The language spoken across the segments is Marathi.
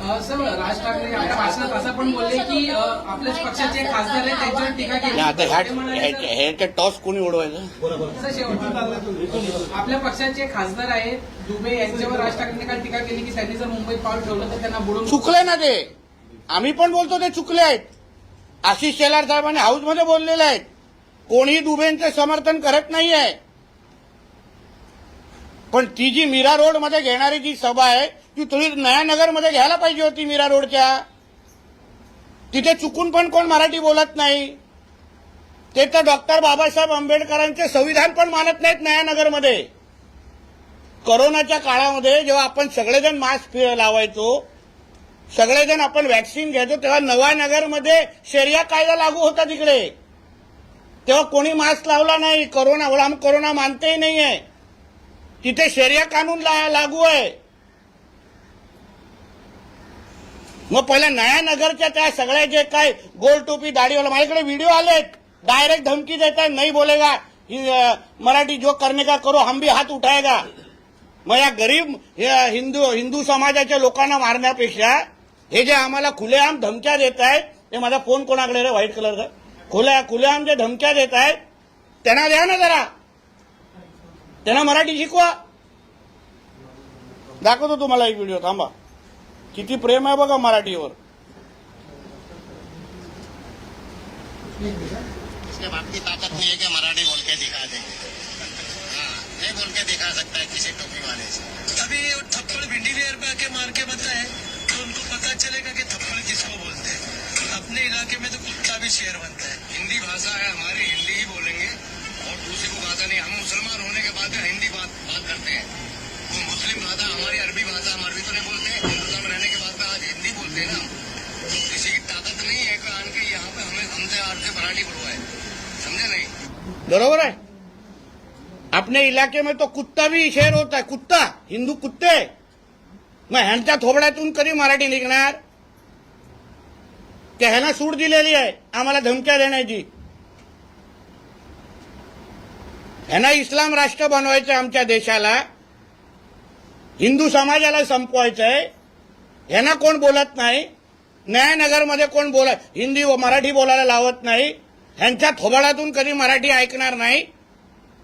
अ, सर राज ठाकरे आपल्या भाषणात असं पण बोलले की अ, आपल्याच पक्षाचे खासदार आहेत त्यांच्यावर टीका केली. नाही आता ह्या ते म्हणाले, ह्या- ह्याच्या टॉस कोणी उडवायचं? सर, शेवटी आपल्या पक्षाचे खासदार आहेत दुबे यांच्यावर राज ठाकरेंनी काल टीका केली की त्यांनी जर मुंबईत पाऊल ठेवलं तर त्यांना बुडून ना ते. आम्ही पण बोलतो ते चुकले आहेत. आशिष शेलार साहेबांनी हाऊसमध्ये बोललेले आहेत. कोणी दुबेंचं समर्थन करत नाही आहे पण ती जी मीरा रोडमध्ये घेणारी जी सभा आहे ती थोडी नयानगरमध्ये घ्यायला पाहिजे होती मीरा रोडच्या. तिथे चुकून पण कोण मराठी बोलत नाही. ते तर डॉक्टर बाबासाहेब आंबेडकरांचे संविधान पण मानत नाहीत नयानगरमध्ये. कोरोनाच्या काळामध्ये जेव्हा आपण सगळेजण मास्क लावायचो सगळेजण आपण व्हॅक्सिन घ्यायचो तेव्हा नवानगरमध्ये शेरिया कायदा लागू होता तिकडे. तेव्हा कोणी मास्क लावला नाही करोना आम्ही कोरोना मानतेही नाहीये. तिथे शेरिया कानून ला- लागू आहे. मग पहिल्या नयानगरच्या त्या सगळ्या जे काय गोल टोपी दाढीवाला माझ्याकडे व्हिडिओ आलेत. डायरेक्ट धमकी देत आहे नाही बोलेगा. मराठी जो करणे का करो हम भी हात उठायगा. मग या गरीब हिंदू हिंदू समाजाच्या लोकांना मारण्यापेक्षा हे जे आम्हाला खुलेआम धमक्या देत आहेत ते माझा फोन कोणाकडे रे? व्हाईट कलरचा. खुल्या खुलेआम जे धमक्या देत आहेत त्यांना द्या ना जरा. त्यांना मराठी शिकवा. दाखवतो तुम्हाला एक व्हिडिओ थांबा. किती प्रेम आहे बघा मराठीवर. इसके ताकत नहीं है कि मराठी बोल के दिखा दे। हाँ नहीं बोल के दिखा सकता है किसी टोपी वाले से। अभी थप्पड़ भिंडी लेयर पे आके मार के बताए तो उनको पता चलेगा कि थप्पड़ किसको बोलते हैं। अपने इलाके में तो कुत्ता भी शेर बनता है। हिंदी भाषा है हमारी हिंदी ही बोलेंगे। और दूसरी को भाषा नहीं हम मुसलमान होने के बाद हिंदी बात बात करते हैं। वो मुस्लिम भाषा हमारी अरबी भाषा हम अरबी तो नहीं बोलते। समझे नहीं बरोबर है अपने इलाके में तो कुत्ता भी शेर होता है कुत्ता हिंदू कुत्ते. मग ह्यांच्या थोबड्यातून कधी मराठी निघणार? ते ह्यांना सूट दिलेली आहे आम्हाला धमक्या देण्याची. ह्यांना इस्लाम राष्ट्र बनवायचं आमच्या देशाला. हिंदू समाजाला संपवायचं आहे. ह्यांना कोण बोलत नाही? न्यायनगरमध्ये कोण बोला हिंदी व मराठी बोलायला लावत नाही. ह्यांच्या थोबाडातून कधी मराठी ऐकणार नाही?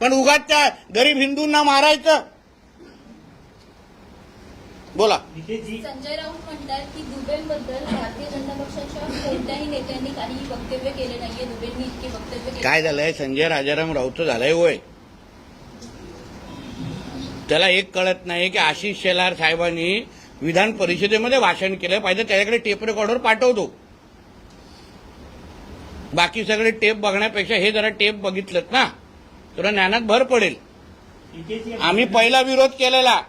पण उगाच त्या गरीब हिंदूंना मारायचं? बोला. संजय राऊत म्हणतात की दुबेंबद्दल भारतीय जनता पक्षाच्या कोणत्याही नेत्यांनी काही वक्तव्य केले नाहीये. दुबेंनी इतके वक्तव्य केले. काय झालंय? संजय राजाराम राऊत झालंय होय त्याला एक कळत नाही की आशिष शेलार साहेबांनी विधान परिषदेमध्ये भाषण केलं. पाहिजे त्याच्याकडे टेप रेकॉर्डर पाठवतो. बाकी सगळे टेप बघण्यापेक्षा हे जरा टेप बघितलं ना. तुला ज्ञानात भर पडेल. आम्ही पहिला विरोध केलेला.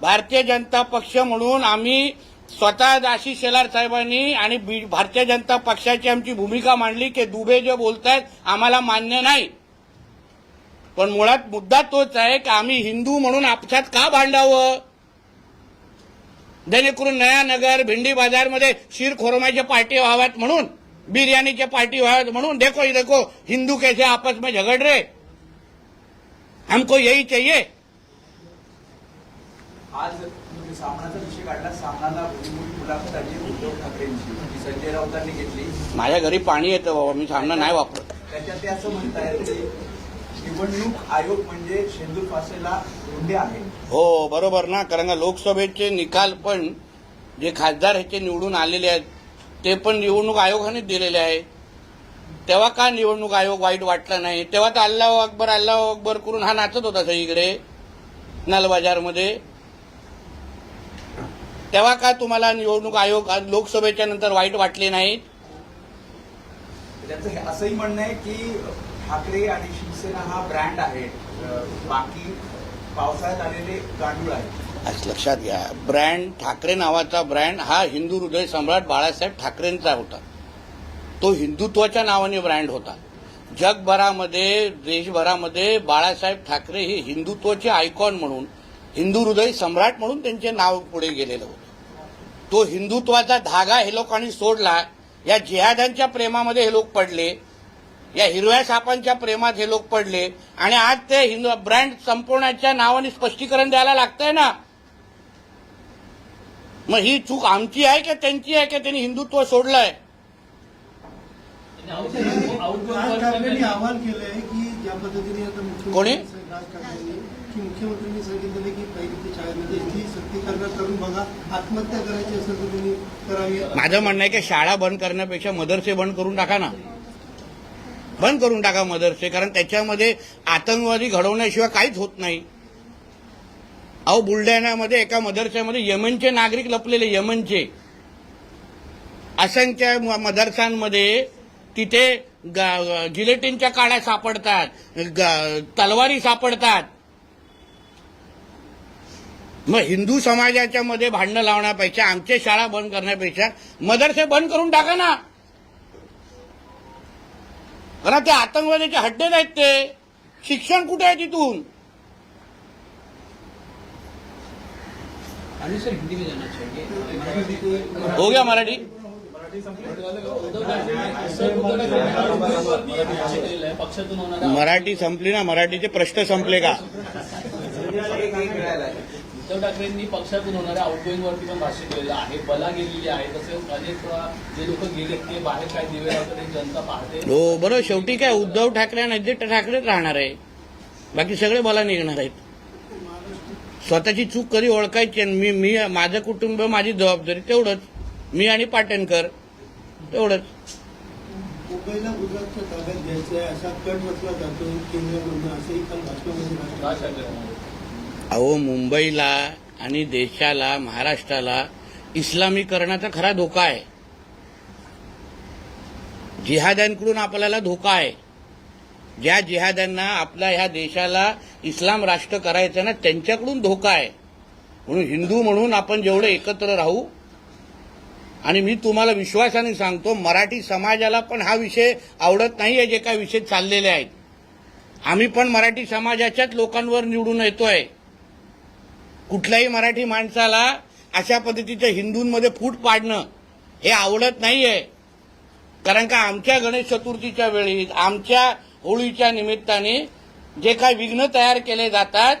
भारतीय जनता पक्ष म्हणून आम्ही स्वतः आशिष शेलार साहेबांनी आणि बी- भारतीय जनता पक्षाची आमची भूमिका मांडली की दुबे जे बोलतायत आम्हाला मान्य नाही. पण मुळात मुद्दा तोच आहे की आम्ही हिंदू म्हणून आपसात का भांडावं? जेणेकरून नयानगर भिंडी बाजारमध्ये शीर खोरमाच्या पार्टी व्हाव्यात म्हणून. बिर्याणीच्या पार्टी व्हाव्यात म्हणून देखो ये देखो हिंदू कैसे आपस में झगड़ रहे? हमको यही चाहिए। आज सामनाचा विषय काढला सामनाला मुलाखत आली उद्धव ठाकरेंची. संजय राऊतांनी घेतली. माझ्या घरी पाणी येतं बाबा मी सामना नाही वापरत. त्याच्यात ते असं म्हणतायत की निवडणूक आयोग म्हणजे शेंदूर फासेला धोंडे आहे. हो बरोबर ना कारण का लोकसभेचे निकाल पण जे खासदार ह्याचे निवडून आलेले आहेत ते पण निवडणूक आयोगाने दिलेले आहे. तेव्हा का निवडणूक आयोग वाईट वाटला नाही? तेव्हा तर अल्लाह अकबर अल्लाह अकबर करून हा नाचत होता सगळीकडे नलबाजारमध्ये. तेव्हा का तुम्हाला निवडणूक आयोग आज लोकसभेच्या नंतर वाईट वाटले नाहीत? त्याचं असंही म्हणणं आहे की ठाकरे आणि शिवसेना हा ब्रँड आहे. बाकी पावसाळ्यात आलेले गांडूळ आहे आज लक्षात घ्या. ब्रँड ठाकरे नावाचा ब्रँड हा हिंदू हृदय सम्राट बाळासाहेब ठाकरेंचा होता. तो हिंदुत्वाच्या नावाने ब्रँड होता. जगभरामध्ये देशभरामध्ये बाळासाहेब ठाकरे हे हिंदुत्वाचे आयकॉन म्हणून हिंदू हृदय सम्राट म्हणून त्यांचे नाव पुढे गेलेलं होतं. तो हिंदुत्वाचा धागा हे लोकांनी सोडला. या जिहादांच्या प्रेमामध्ये हे लोक पडले. या हिरव्या सापांच्या प्रेमात हे लोक पडले. आणि आज ते हिंदू ब्रँड संपवण्याच्या नावाने स्पष्टीकरण द्यायला लागतंय ना? मग ही चूक आमची आहे का त्यांची आहे का त्यांनी हिंदुत्व सोडलंय? राज ठाकरेंनी आवाहन केलंय की ज्या पद्धतीने आता मुख्यमंत्री कोणी? राज ठाकरेंनी की मुख्यमंत्र्यांनी सांगितलेलं की पहिली शाळेमध्ये सक्ती करणार करून बघा आत्महत्या करायची असेल तर तुम्ही करावी माझं म्हणणं आहे की शाळा बंद करण्यापेक्षा मदरसे बंद करून टाका ना. बंद करून टाका मदरसे कारण त्याच्यामध्ये आतंकवादी घडवण्याशिवाय काहीच होत नाही. अहो बुलढाण्यामध्ये एका मदरशामध्ये यमनचे नागरिक लपलेले यमनचे. असंख्य मदरसांमध्ये तिथे जिलेटिनच्या काड्या सापडतात तलवारी सापडतात. मग हिंदू समाजाच्या मध्ये भांडणं लावण्यापेक्षा आमच्या शाळा बंद करण्यापेक्षा मदरसे बंद करून टाका ना. कारण ते आतंकवाद्याचे हड्डे आहेत ते. शिक्षण कुठे आहे तिथून? अनिल सर हिंदी में जाना चाहिए। हो गया मराठी। मराठी संपली ना मराठीचे प्रश्न संपले का? उद्धव ठाकरेंनी पक्षातून होणाऱ्या आउटगोईंग वरती पण भाष्य केलेलं आहे बला गेलेली आहे तसेच अनेक जे लोक गेले ते बाहेर काय दिवे लावतात हे जनता पाहते. हो बरोबर शेवटी काय उद्धव ठाकरे आणि आदित्य ठाकरेच राहणार आहे. बाकी सगळे मला निघणार आहेत. स्वतःची चूक कधी ओळखायची आणि मी मी माझं कुटुंब माझी जबाबदारी तेवढंच. मी आणि पाटणकर तेवढंच. मुंबईला गुजरातच्या ताब्यात घ्यायचं आहे असा कट रचला जातोय केंद्रामधून असंही काल भाषणामध्ये राज राज ठाकरे ठाकरे म्हणाले. अहो मुंबईला आणि देशाला महाराष्ट्राला इस्लामीकरणाचा खरा धोका आहे. जिहाद्यांकडून आपल्याला धोका आहे. ज्या जिहाद्यांना आपल्या ह्या देशाला इस्लाम राष्ट्र करायचं ना त्यांच्याकडून धोका आहे. म्हणून हिंदू म्हणून आपण जेवढं एकत्र राहू आणि मी तुम्हाला विश्वासाने सांगतो मराठी समाजाला पण हा विषय आवडत नाही आहे जे काही विषय चाललेले आहेत. आम्ही पण मराठी समाजाच्याच लोकांवर निवडून येतोय. कुठल्याही मराठी माणसाला अशा पद्धतीच्या हिंदूंमध्ये फूट पाडणं हे आवडत नाहीये. कारण का आमच्या गणेश चतुर्थीच्या वेळी आमच्या होळीच्या निमित्ताने जे काही विघ्न तयार केले जातात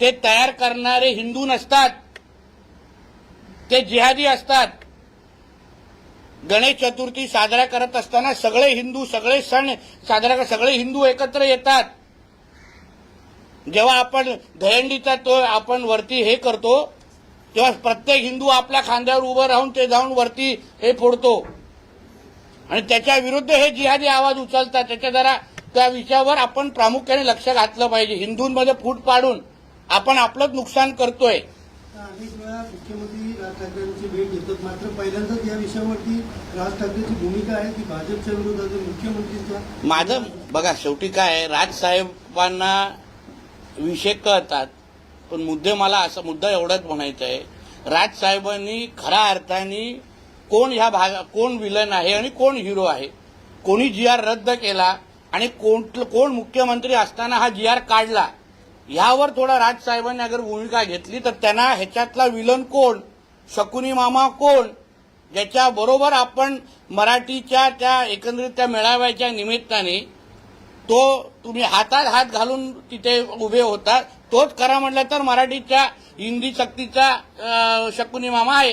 ते तयार करणारे हिंदू नसतात ते जिहादी असतात. गणेश चतुर्थी साजरा करत असताना सगळे हिंदू सगळे सण साजरा कर सगळे हिंदू एकत्र येतात. जेव्हा आपण दहंडीचा तो आपण वरती हे करतो तेव्हा प्रत्येक हिंदू आपल्या खांद्यावर उभं राहून ते जाऊन वरती हे फोडतो. आणि त्याच्या विरुद्ध हे जिहादी आवाज उचलतात. त्याच्या जरा त्या विषयावर आपण प्रामुख्याने लक्ष घातलं पाहिजे. हिंदूंमध्ये फूट पाडून आपण आपलंच नुकसान करतोय. अनेक वेळा मुख्यमंत्री राज ठाकरेंची भेट घेतात. मात्र पहिल्यांदाच या विषयावरती राज ठाकरेंची भूमिका आहे की भाजपच्या विरोधात आहे, मुख्यमंत्रीच्या? माझं बघा शेवटी काय आहे, राजसाहेबांना विषय कळतात पण मुद्दे मला असा मुद्दा एवढाच म्हणायचा आहे. राजसाहेबांनी खऱ्या अर्थाने कोण ह्या भाग कोण विलन आहे आणि कोण हिरो आहे? कोणी जी आर रद्द केला आणि कोण कोण मुख्यमंत्री असताना हा जी आर काढला? ह्यावर थोडा राजसाहेबांनी अगर भूमिका घेतली तर त्यांना ह्याच्यातला विलन कोण? शकुनी मामा कोण? ज्याच्या बरोबर आपण मराठीच्या त्या एकंदरीत त्या मेळाव्याच्या निमित्ताने तो तुम्ही हातात हात घालून तिथे उभे होता तोच खरा म्हटलं तर मराठीच्या हिंदी सक्तीचा शकुनी मामा आहे.